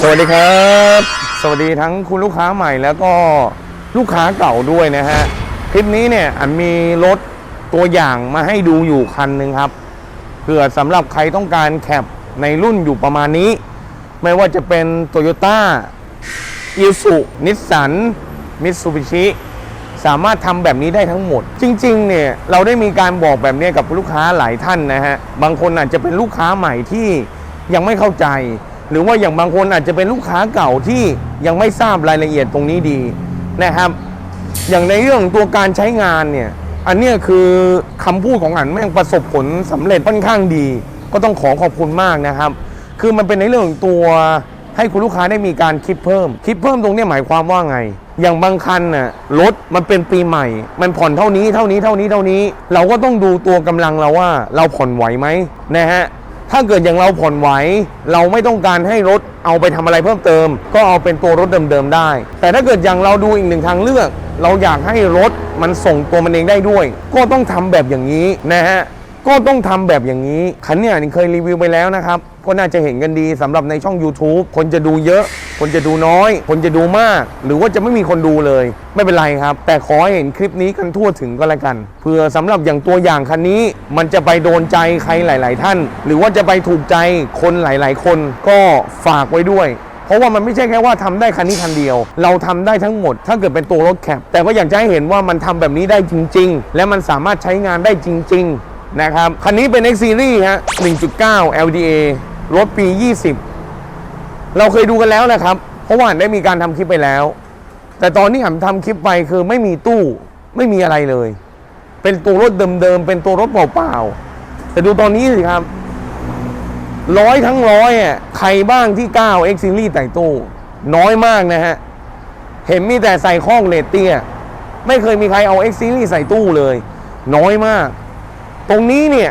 สวัสดีครับ สวัสดีทั้งคุณลูกค้าใหม่แล้วก็ลูกค้าเก่าด้วยนะฮะ คลิปนี้เนี่ยอันมีรถตัวอย่างมาให้ดูอยู่คันหนึ่งครับเผื่อสำหรับใครต้องการแคปในรุ่นอยู่ประมาณนี้ ไม่ว่าจะเป็น t o y ยต้าอิสุนิสสันมิตซูบิชิ สามารถทำแบบนี้ได้ทั้งหมด จริงๆเนี่ยเราได้มีการบอกแบบนี้กับลูกค้าหลายท่านนะฮะบางคนอาจจะเป็นลูกค้าใหม่ที่ยังไม่เข้าใจ หรือว่าอย่างบางคนอาจจะเป็นลูกค้าเก่าที่ยังไม่ทราบรายละเอียดตรงนี้ดีนะครับ อย่างในเรื่องตัวการใช้งานเนี่ยอันนี้คือคำพูดของอันแม่งประสบผลสำเร็จค่อนข้างดี ก็ต้องขอขอบคุณมากนะครับ คือมันเป็นในเรื่องตัว ให้คุณลูกค้าได้มีการคิดเพิ่ม คิดเพิ่มตรงนี้หมายความว่าไง อย่างบางคันน่ะรถมันเป็นปีใหม่ มันผ่อนเท่านี้เท่านี้เท่านี้เท่านี้ เราก็ต้องดูตัวกำลังเราว่า เราผ่อนไหวไหมนะฮะถ้าเกิดอย่างเราผ่อนไหว เราไม่ต้องการให้รถเอาไปทำอะไรเพิ่มเติม ก็เอาเป็นตัวรถเดิมๆได้ แต่ถ้าเกิดอย่างเราดูอีกหนึ่งทางเลือก เราอยากให้รถมันส่งตัวมันเองได้ด้วย ก็ต้องทำแบบอย่างนี้นะฮะก็ต้องทำแบบอย่างนี้คันเนี้ยเคยรีวิวไปแล้วนะครับ ก็น่าจะเห็นกันดีสำหรับในช่อง YouTube คนจะดูเยอะ คนจะดูน้อย คนจะดูมาก หรือว่าจะไม่มีคนดูเลย ไม่เป็นไรครับ แต่ขอให้เห็นคลิปนี้กันทั่วถึงก็แล้วกันเพื่อสำหรับอย่างตัวอย่างคันนี้ มันจะไปโดนใจใครหลาย ๆ ท่าน หรือว่าจะไปถูกใจคนหลาย ๆ คนก็ฝากไว้ด้วยเพราะว่ามันไม่ใช่แค่ว่าทำได้คันนี้คันเดียว เราทำได้ทั้งหมด ถ้าเกิดเป็นตัวรถแคปแต่ก็อยากจะให้เห็นว่ามันทำแบบนี้ได้จริง ๆ และมันสามารถใช้งานได้จริง ๆ นะครับ คันนี้เป็น X Series ฮะ 1.9 LDA รถปี 20 เราเคยดูกันแล้วนะครับ เพราะว่าได้มีการทำคลิปไปแล้ว แต่ตอนนี้ผมทำคลิปไปคือไม่มีตู้ไม่มีอะไรเลย เป็นตัวรถเดิมๆเป็นตัวรถเปล่าๆแต่ดูตอนนี้สิครับร้อยทั้งร้อยอะใครบ้างที่ก้าว X Series แต่งตู้น้อยมากนะฮะ เห็นมีแต่ใส่ข้องเลตเตี้ย ไม่เคยมีใครเอา X Series ใส่ตู้เลย น้อยมาก ตรงนี้เนี่ย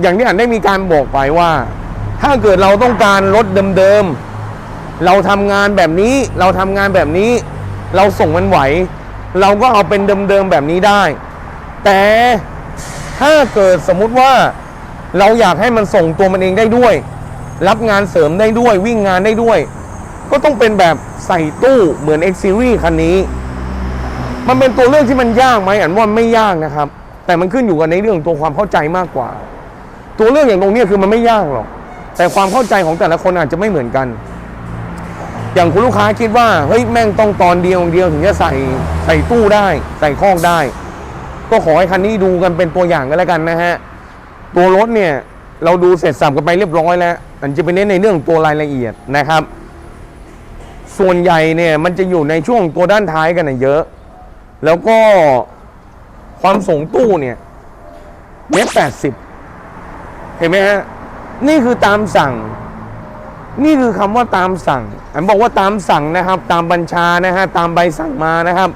อย่างที่อันได้มีการบอกไปว่า ถ้าเกิดเราต้องการรถเดิมๆ เราทำงานแบบนี้ เราทำงานแบบนี้ เราส่งมันไหว เราก็เอาเป็นเดิมๆแบบนี้ได้ แต่ถ้าเกิดสมมุติว่าเราอยากให้มันส่งตัวมันเองได้ด้วย รับงานเสริมได้ด้วย วิ่งงานได้ด้วย ก็ต้องเป็นแบบใส่ตู้เหมือน X Series คันนี้ มันเป็นตัวเลือกที่มันยากไหมอันว่าไม่ยากนะครับ แต่มันขึ้นอยู่กับในเรื่องตัวความเข้าใจมากกว่า ตัวเลือกอย่างตรงนี้คือมันไม่ยากหรอก แต่ความเข้าใจของแต่ละคนอาจจะไม่เหมือนกัน อย่างคุณลูกค้าคิดว่าเฮ้ยแม่งต้องตอนเดียวเดียวถึงจะใส่ใส่ตู้ได้ ใส่คอกได้ ก็ขอให้คันนี้ดูกันเป็นตัวอย่างกันแล้วกันนะฮะตัวรถเนี่ยเราดูเสร็จสับกันไปเรียบร้อยแล้วอันจะไปเน้นในเรื่องตัวรายละเอียดนะครับ ส่วนใหญ่เนี่ยมันจะอยู่ในช่วงตัวด้านท้ายกันนะเยอะ แล้วก็ความสูงตู้เนี่ยเมตรแปดสิบเห็นไหมฮะ นี่คือตามสั่ง นี่คือคำว่าตามสั่งอันบอกว่าตามสั่งนะครับ ตามบัญชานะฮะตามใบสั่งมานะครับ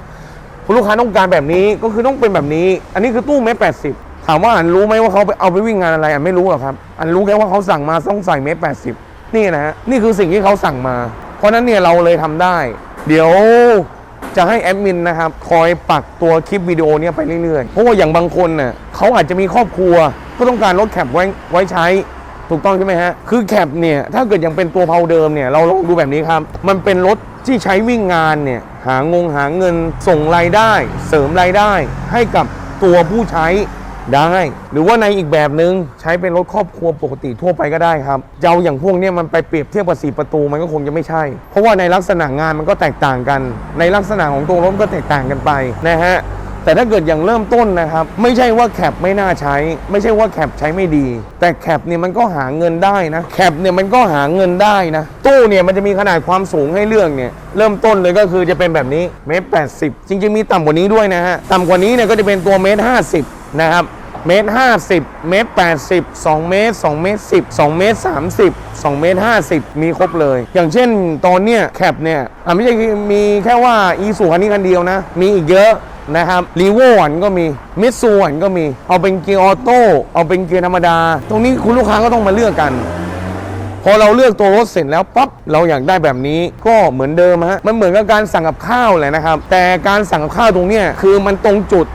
คุณลูกค้าต้องการแบบนี้ก็คือต้องเป็นแบบนี้ อันนี้คือตู้เมตรแปดสิบถามว่าอันรู้ไหมว่าเขาไปเอาไปวิ่งงานอะไรอันไม่รู้หรอกครับ อันรู้แค่ว่าเขาสั่งมาต้องใส่เมตรแปดสิบนี่นะฮะนี่คือสิ่งที่เขาสั่งมา เพราะนั้นเนี่ยเราเลยทำได้ เดี๋ยวจะให้แอดมินนะครับคอยปักตัวคลิปวิดีโอเนี้ยไปเรื่อยๆ เพราะว่าอย่างบางคนน่ะเขาอาจจะมีครอบครัว ก็ต้องการรถแคปไว้ไว้ใช้ ถูกต้องใช่ไหมฮะ คือแคปเนี่ย ถ้าเกิดยังเป็นตัวเพาเดิมเนี่ย เราลองดูแบบนี้ครับ มันเป็นรถที่ใช้วิ่งงานเนี่ย หางงหาเงินส่งรายได้ เสริมรายได้ ให้กับตัวผู้ใช้ได้ หรือว่าในอีกแบบหนึง่งใช้เป็นรถครอบครัวปกติทั่วไปก็ได้ครับจะเอาอย่างพวกเนี้ยมันไปเปรียบเทียบกับสี่ประตูมันก็คงจะไม่ใช่ เพราะว่าในลักษณะงานมันก็แตกต่างกัน ในลักษณะของตัวรถก็แตกต่างกันไปนะฮะ แต่ถ้าเกิดอย่างเริ่มต้นนะครับ ไม่ใช่ว่าแคปไม่น่าใช้ ไม่ใช่ว่าแคปใช้ไม่ดี แต่แคปเนี่ยมันก็หาเงินได้นะแคปเนี่ยมันก็หาเงินได้นะ ตู้เนี่ยมันจะมีขนาดความสูงให้เลือกเนี่ยเริ่มต้นเลยก็คือจะเป็นแบบนี้เมตรแปดสิบจริงๆมีต่ำกว่านี้ด้วยนะฮะต่ำกว่านี้เนี่ยก็จะเป็นตัวเมตรห้าสิบนะครับเมตรห้าสิบเมตรแปดสิบสองเมตรสองเมตรสิบสองเมตรสามสิบสองเมตรห้าสิบมีครบเลย อย่างเช่นตอนเนี้ยแคปเนี่ยอะไม่ใช่มีแค่ว่าอีสูคันนี้คันเดียวนะ มีอีกเยอะ นะครับรีโวอันก็มีมิตซูอันก็มี เอาเป็นเกียร์ออโต้เอาเป็นเกียร์ธรรมดา ตรงนี้คุณลูกค้าก็ต้องมาเลือกกัน พอเราเลือกตัวรถเสร็จแล้วปั๊บเราอยากได้แบบนี้ก็เหมือนเดิมฮะมันเหมือนกับการสั่งกับข้าวแหละนะครับ แต่การสั่งกับข้าวตรงเนี้ยคือมันตรงจุด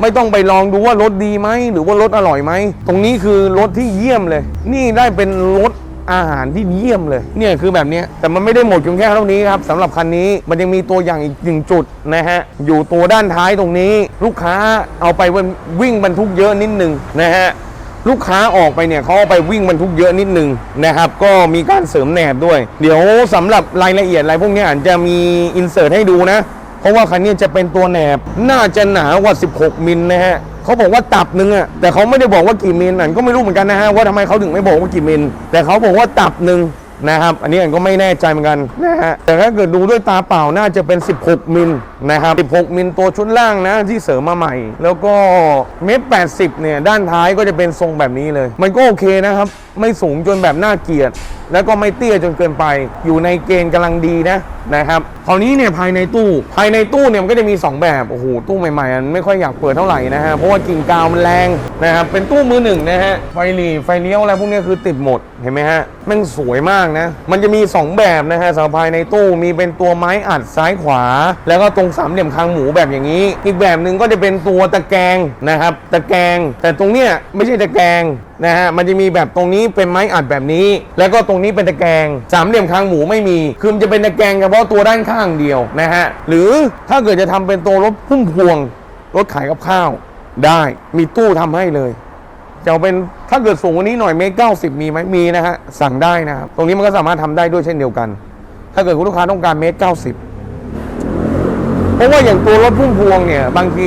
ไม่ต้องไปลองดูว่ารถดีไหมหรือว่ารถอร่อยไหม ตรงนี้คือรถที่เยี่ยมเลย นี่ได้เป็นรถ อาหารที่เยี่ยมเลยเนี่ยคือแบบนี้แต่มันไม่ได้หมดเพียงแค่เท่านี้ครับสำหรับคันนี้มันยังมีตัวอย่างอีกหนึ่งจุดนะฮะอยู่ตัวด้านท้ายตรงนี้ ลูกค้าเอาไปวิ่งบรรทุกเยอะนิดนึงนะฮะลูกค้าออกไปเนี่ยเขาเอาไปวิ่งบรรทุกเยอะนิดนึงนะครับ ก็มีการเสริมแหนบด้วย เดี๋ยวสำหรับรายละเอียดอะไรพวกนี้อาจจะมีอินเสิร์ตให้ดูนะ เพราะว่าคันนี้จะเป็นตัวแหนบน่าจะหนากว่า 16 มิลนะฮะ เขาบอกว่าตับหนึ่งอะแต่เขาไม่ได้บอกว่ากี่มิลอันก็ไม่รู้เหมือนกันนะฮะว่าทำไมเขาถึงไม่บอกว่ากี่มิลแต่เขาบอกว่าตับหนึ่ง นะครับ อันนี้อันก็ไม่แน่ใจเหมือนกันนะฮะแต่ถ้าเกิดดูด้วยตาเปล่าน่าจะเป็น 16 มิลนะครับ 16 มิลตัวชุดล่างนะที่เสริมมาใหม่ แล้วก็เมตร80 เนี่ย ด้านท้ายก็จะเป็นทรงแบบนี้เลย มันก็โอเคนะครับ ไม่สูงจนแบบน่าเกลียด แล้วก็ไม่เตี้ยจนเกินไป อยู่ในเกณฑ์กำลังดีนะนะครับคราวนี้เนี่ยภายในตู้ ภายในตู้เนี่ยมันก็จะมี 2 แบบโอ้โหตู้ใหม่ๆอันไม่ค่อยอยากเปิดเท่าไหร่นะฮะเพราะว่ากิ่งกาวมันแรงนะครับเป็นตู้มือหนึ่งนะฮะไฟหลีไฟเลี้ยวอะไรพวกนี้คือติดหมดเห็นไหมฮะแมันสวยมากนะ มันจะมี 2 แบบนะฮะสำหรับภายในตู้มีเป็นตัวไม้อัดซ้ายขวา แล้วก็ตรงสามเหลี่ยมคางหมูแบบอย่างนี้ อีกแบบหนึ่งก็จะเป็นตัวตะแกรงนะครับ ตะแกรงแต่ตรงเนี้ยไม่ใช่ตะแกรงนะฮะมันจะมีแบบตรงนี้เป็นไม้อัดแบบนี้ แล้วก็ตรงนี้เป็นตะแกรงสามเหลี่ยมคางหมูไม่มีคือมันจะเป็นตะแกรงเฉพาะตัวด้านข้างเดียวนะฮะหรือถ้าเกิดจะทำเป็นตัวรถพุ่มพวงรถขายกับข้าวได้มีตู้ทำให้เลย จะเอาเป็นถ้าเกิดสูงกว่านี้หน่อยเมตรเก้าสิบมีไหมมีนะฮะสั่งได้นะครับตรงนี้มันก็สามารถทำได้ด้วยเช่นเดียวกัน ถ้าเกิดคุณลูกค้าต้องการเมตรเก้าสิบเพราะว่าอย่างตัวรถพุ่มพวงเนี่ย บางที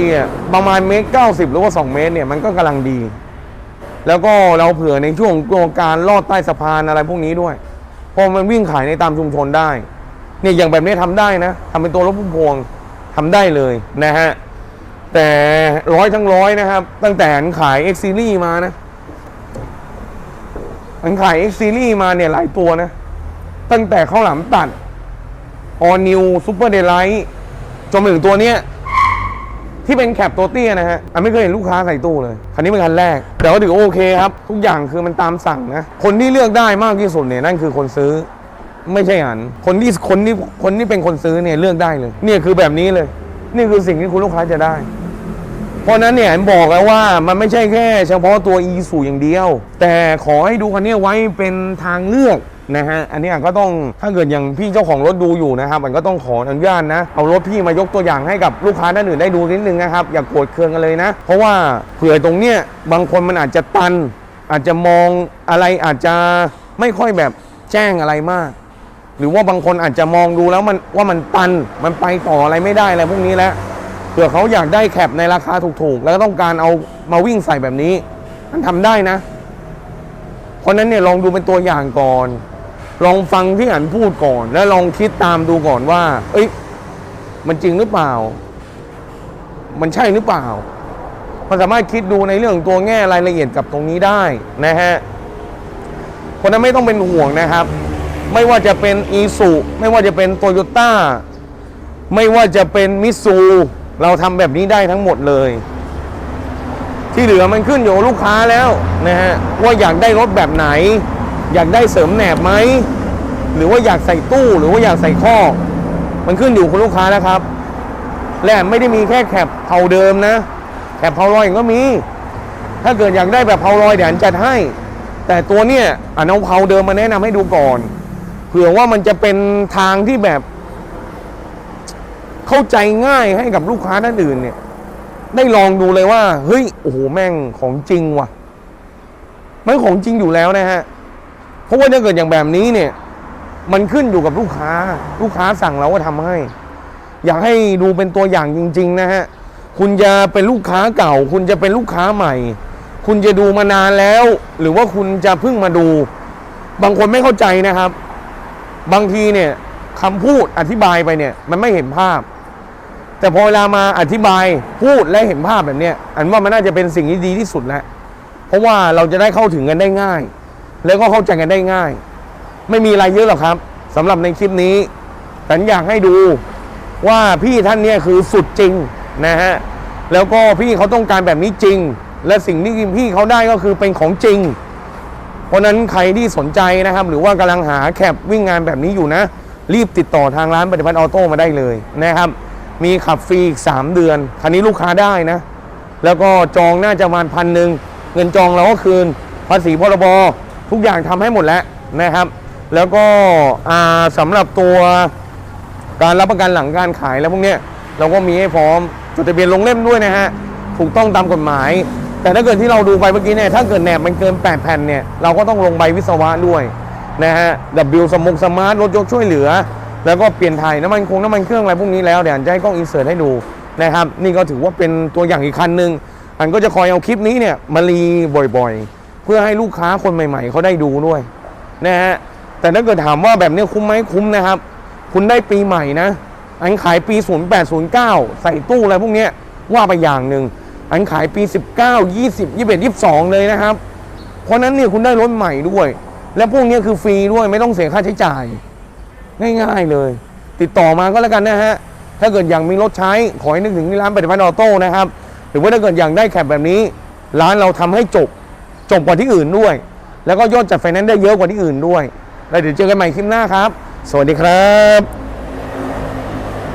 ประมาณเมตรเก้าสิบหรือว่าสองเมตรเนี่ยมันก็กำลังดี แล้วก็เราเผื่อในช่วงโครงการลอดใต้สะพานอะไรพวกนี้ด้วยเพราะมันวิ่งขายในตามชุมชนได้เนี่ยอย่างแบบนี้ทำได้นะทำเป็นตัวรถพุ่มพวงทำได้เลยนะฮะ แต่ร้อยทั้งร้อยนะครับ ตั้งแต่อันขาย X Series มานะอันขาย X Series มาเนี่ยหลายตัวนะ ตั้งแต่ข้าวหลามตัด All New Super Delight จนมาถึงตัวเนี้ยที่เป็นแคปตัวเตี้ยนะฮะ อันไม่เคยเห็นลูกค้าใส่ตู้เลย คันนี้เป็นคันแรก แต่ว่าถือโอเคครับ ทุกอย่างคือมันตามสั่งนะ คนที่เลือกได้มากที่สุดเนี่ยนั่นคือคนซื้อ ไม่ใช่อัน คนที่คนที่คนที่เป็นคนซื้อเนี่ยเลือกได้เลย เนี่ยคือแบบนี้เลย นี่คือสิ่งที่คุณลูกค้าจะได้ เพราะนั้นเนี่ยผมบอกแล้วว่ามันไม่ใช่แค่ เฉพาะตัว e สูอย่างเดียว แต่ขอให้ดูคันนี้ไว้เป็นทางเลือกนะฮะอันนี้ก็ต้องถ้าเกิดอย่างพี่เจ้าของรถดูอยู่นะครับมันก็ต้องขออนุญาตนะเอารถพี่มายกตัวอย่างให้กับลูกค้าท่านอื่นได้ดูนิดนึงนะครับอย่าโกรธเคืองกันเลยนะ เพราะว่าเผื่อตรงเนี้ยบางคนมันอาจจะตัน อาจจะมองอะไรอาจจะไม่ค่อยแบบแจ้งอะไรมาก หรือว่าบางคนอาจจะมองดูแล้วมันว่ามันตันมันไปต่ออะไรไม่ได้อะไรพวกนี้แล้วเผื่อเขาอยากได้แคปในราคาถูกๆ แล้วก็ต้องการเอามาวิ่งใส่แบบนี้ มันทำได้นะ เพราะนั้นเนี่ยลองดูเป็นตัวอย่างก่อน ลองฟังที่อันพูดก่อน แล้วลองคิดตามดูก่อนว่า เอ้ยมันจริงหรือเปล่า มันใช่หรือเปล่ามันสามารถคิดดูในเรื่องตัวแง่รายละเอียดกับตรงนี้ได้นะฮะเพราะนั้นไม่ต้องเป็นห่วงนะครับ ไม่ว่าจะเป็นอีสุไม่ว่าจะเป็นโตโยต้าไม่ว่าจะเป็นมิซูเราทำแบบนี้ได้ทั้งหมดเลย ที่เหลือมันขึ้นอยู่กับลูกค้าแล้วนะฮะว่าอยากได้รถแบบไหน อยากได้เสริมแหนบไหมหรือว่าอยากใส่ตู้หรือว่าอยากใส่ข้อ มันขึ้นอยู่กับคุณลูกค้าแล้วครับ และไม่ได้มีแค่แคปเผาเดิมนะแคปเผาลอยก็มี ถ้าเกิดอยากได้แบบเผาลอยเดี๋ยวจัดให้ แต่ตัวเนี้ยอันเอาเผาเดิมมาแนะนำให้ดูก่อน เผื่อว่ามันจะเป็นทางที่แบบ เข้าใจง่ายให้กับลูกค้าท่านอื่นเนี่ย ได้ลองดูเลยว่า เฮ้ยโอ้โหแม่งของจริงว่ะ มันของจริงอยู่แล้วนะฮะ เพราะว่าถ้าเกิดอย่างแบบนี้เนี่ย มันขึ้นอยู่กับลูกค้า ลูกค้าสั่งเราก็ทำให้ อยากให้ดูเป็นตัวอย่างจริง ๆ นะฮะ คุณจะเป็นลูกค้าเก่า คุณจะเป็นลูกค้าใหม่ คุณจะดูมานานแล้ว หรือว่าคุณจะเพิ่งมาดู บางคนไม่เข้าใจนะครับ บางทีเนี่ยคำพูดอธิบายไปเนี่ย มันไม่เห็นภาพ แต่พอเวลามาอธิบายพูดและเห็นภาพแบบเนี้ยอันว่ามันน่าจะเป็นสิ่งที่ดีที่สุดแล้วเพราะว่าเราจะได้เข้าถึงกันได้ง่าย แล้วก็เข้าใจกันได้ง่าย ไม่มีอะไรเยอะหรอกครับสำหรับในคลิปนี้ฉันอยากให้ดูว่าพี่ท่านเนี่ยคือสุดจริงนะฮะแล้วก็พี่เขาต้องการแบบนี้จริง และสิ่งที่พี่เขาได้ก็คือเป็นของจริง เพราะนั้นใครที่สนใจนะครับ หรือว่ากำลังหาแคปวิ่งงานแบบนี้อยู่นะ รีบติดต่อทางร้านปฏิพัฒน์ออโต้มาได้เลยนะครับ มีขับฟรีอีก 3 เดือน คันนี้ลูกค้าได้นะ แล้วก็จองน่าจะประมาณพันหนึ่งเงินจองเราก็คืนภาษีพรบทุกอย่างทำให้หมดแล้วนะครับ แล้วก็อ่าสำหรับตัวการรับประกันหลังการขายแล้วพวกเนี้ยเราก็มีให้พร้อมจดทะเบียนลงเล่มด้วยนะฮะถูกต้องตามกฎหมาย แต่ถ้าเกิดที่เราดูไปเมื่อกี้เนี่ยถ้าเกิดแหนบมันเกิน 8 แผ่นเนี่ยเราก็ต้องลงใบวิศวะด้วยนะฮะ W สมงสมาร์ทรถยกช่วยเหลือ แล้วก็เปลี่ยนถ่ายน้ำมันคงน้ำมันเครื่องอะไรพวกนี้แล้วเดี๋ยวอันจะให้กล้องอินเสิร์ตให้ดูนะครับนี่ก็ถือว่าเป็นตัวอย่างอีกคันหนึ่งอันก็จะคอยเอาคลิปนี้เนี่ยมารีบ่อยๆ เพื่อให้ลูกค้าคนใหม่ ๆเขาได้ดูด้วยนะฮะแต่ถ้าเกิดถามว่าแบบนี้คุ้มไหมคุ้มนะครับ คุณได้ปีใหม่นะ อันขายปี 0809 ใส่ตู้อะไรพวกนี้ว่าไปอย่างหนึ่ง อันขายปี 19 20 21 22 เลยนะครับ เพราะนั้นเนี่ยคุณได้รถใหม่ด้วย และพวกนี้คือฟรีด้วยไม่ต้องเสียค่าใช้จ่าย ง่ายๆเลย ติดต่อมาก็แล้วกันนะฮะ ถ้าเกิดอยากมีรถใช้ ขอให้นึกถึงที่ร้านปฏิพัฒน์ออโต้นะครับ หรือว่าถ้าเกิดอยากได้แคปแบบนี้ ร้านเราทำให้จบ จบกว่าที่อื่นด้วย แล้วก็ยอดจัดไฟแนนซ์ได้เยอะกว่าที่อื่นด้วย แล้วเดี๋ยวเจอกันใหม่คลิปหน้าครับ สวัสดีครับ